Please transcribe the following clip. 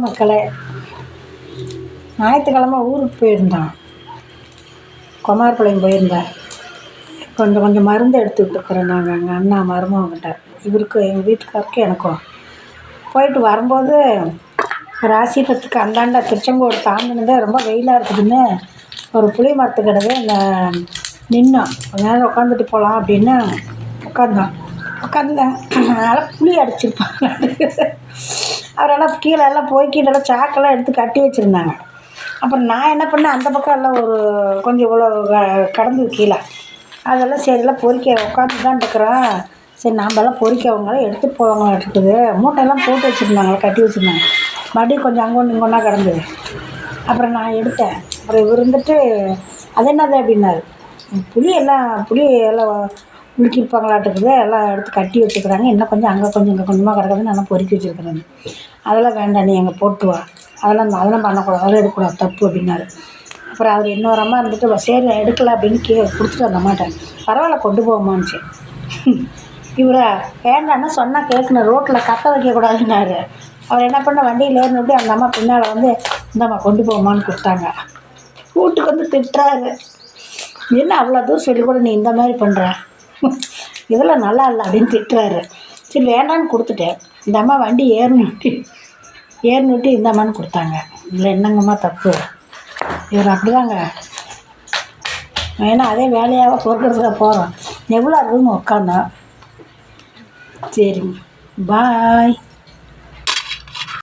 மக்களே ஞாயிற்றுக்கிழமை ஊருக்கு போயிருந்தோம் குமாரபாளையம் போயிருந்தேன். கொஞ்சம் கொஞ்சம் மருந்து எடுத்துக்கிட்டு இருக்கிறோம் நாங்கள் எங்கள் அண்ணா மருமகிட்ட இவருக்கு எங்கள் வீட்டுக்காருக்கு எனக்கும். போயிட்டு வரும்போது ராசிபத்துக்கு அந்தாண்டா திருச்செங்கோடு தாண்டினதே ரொம்ப வெயிலாக இருக்குதுன்னு ஒரு புளி மரத்துக்கிட்டவே இந்த நின்னோம். கொஞ்ச நேரம் உட்காந்துட்டு போகலாம் அப்படின்னு உட்காந்தோம் உட்காந்தேன் அதனால் புளி அடிச்சிருப்பாங்க. அவரெல்லாம் கீழே எல்லாம் போய் கீழே எல்லாம் சாக்கெல்லாம் எடுத்து கட்டி வச்சுருந்தாங்க. அப்புறம் நான் என்ன பண்ணேன்? அந்த பக்கம் எல்லாம் ஒரு கொஞ்சம் இவ்வளோ க- கடந்தது கீழே. அதெல்லாம் சரி எல்லாம் பொறிக்க உட்காந்து தான் இருக்கிறோம் சரி நாம்பெல்லாம் பொறிக்கவங்களாம் எடுத்து எடுத்துகிட்டு போவாங்க இருக்குது. மூட்டையெல்லாம் போட்டு வச்சுருந்தாங்க கட்டி வச்சுருந்தாங்க. மறுபடியும் கொஞ்சம் அங்கே ஒன்று இங்கே ஒன்றா கிடந்தது. அப்புறம் நான் எடுத்தேன். அப்புறம் இவர் இருந்துட்டு அது என்னது? அப்படின்னாரு. புளி எல்லாம் புளி எல்லாம் உலுக்கியிருப்பாங்களாட்டுக்குது எல்லாம் எடுத்து கட்டி வச்சுக்கிறாங்க. இன்னும் கொஞ்சம் அங்கே கொஞ்சம் இங்கே கொஞ்சமாக கிடக்குதுன்னு நல்லா பொறுக்கி வச்சுருக்குறேன். அதெல்லாம் வேண்டாம் நீ அங்கே போட்டு வா. அதெல்லாம் அதெல்லாம் பண்ணக்கூடாது. அதெல்லாம் எடுக்கக்கூடாது. தப்பு அப்படின்னாரு. அப்புறம் அவர் இன்னொரு அம்மா இருந்துட்டு சரி எடுக்கல அப்படின்னு கீழே கொடுத்துட்டு அந்த பரவாயில்ல கொண்டு போமான்ச்சு இவரை வேண்டாம்னா சொன்னால் கேட்கணும் ரோட்டில் கத்த வைக்கக்கூடாதுன்னாரு அவர் என்ன பண்ண வண்டியில் ஏறினப்படி அந்த அம்மா பின்னால் வந்து இந்தம்மா கொண்டு போமான்னு கொடுத்தாங்க. வீட்டுக்கு வந்து திட்டுறாரு. என்ன அவ்வளோ தூரம் சொல்லி கூட நீ இந்த மாதிரி பண்ணுற இதெல்லாம் நல்லா இல்லை அப்படின்னு திட்டுறாரு. சரி வேண்டான்னு கொடுத்துட்டேன். இந்த அம்மா வண்டி ஏறினுட்டு ஏறினுட்டு இந்த அம்மான்னு கொடுத்தாங்க. இதில் என்னங்கம்மா தப்பு? இவர் அப்படிதாங்க. ஏன்னா அதே வேலையாக பொறுக்கிறதுக்கு போகிறோம் எவ்வளோ இருக்குன்னு உட்காந்தோம் சரிங்க. பாய்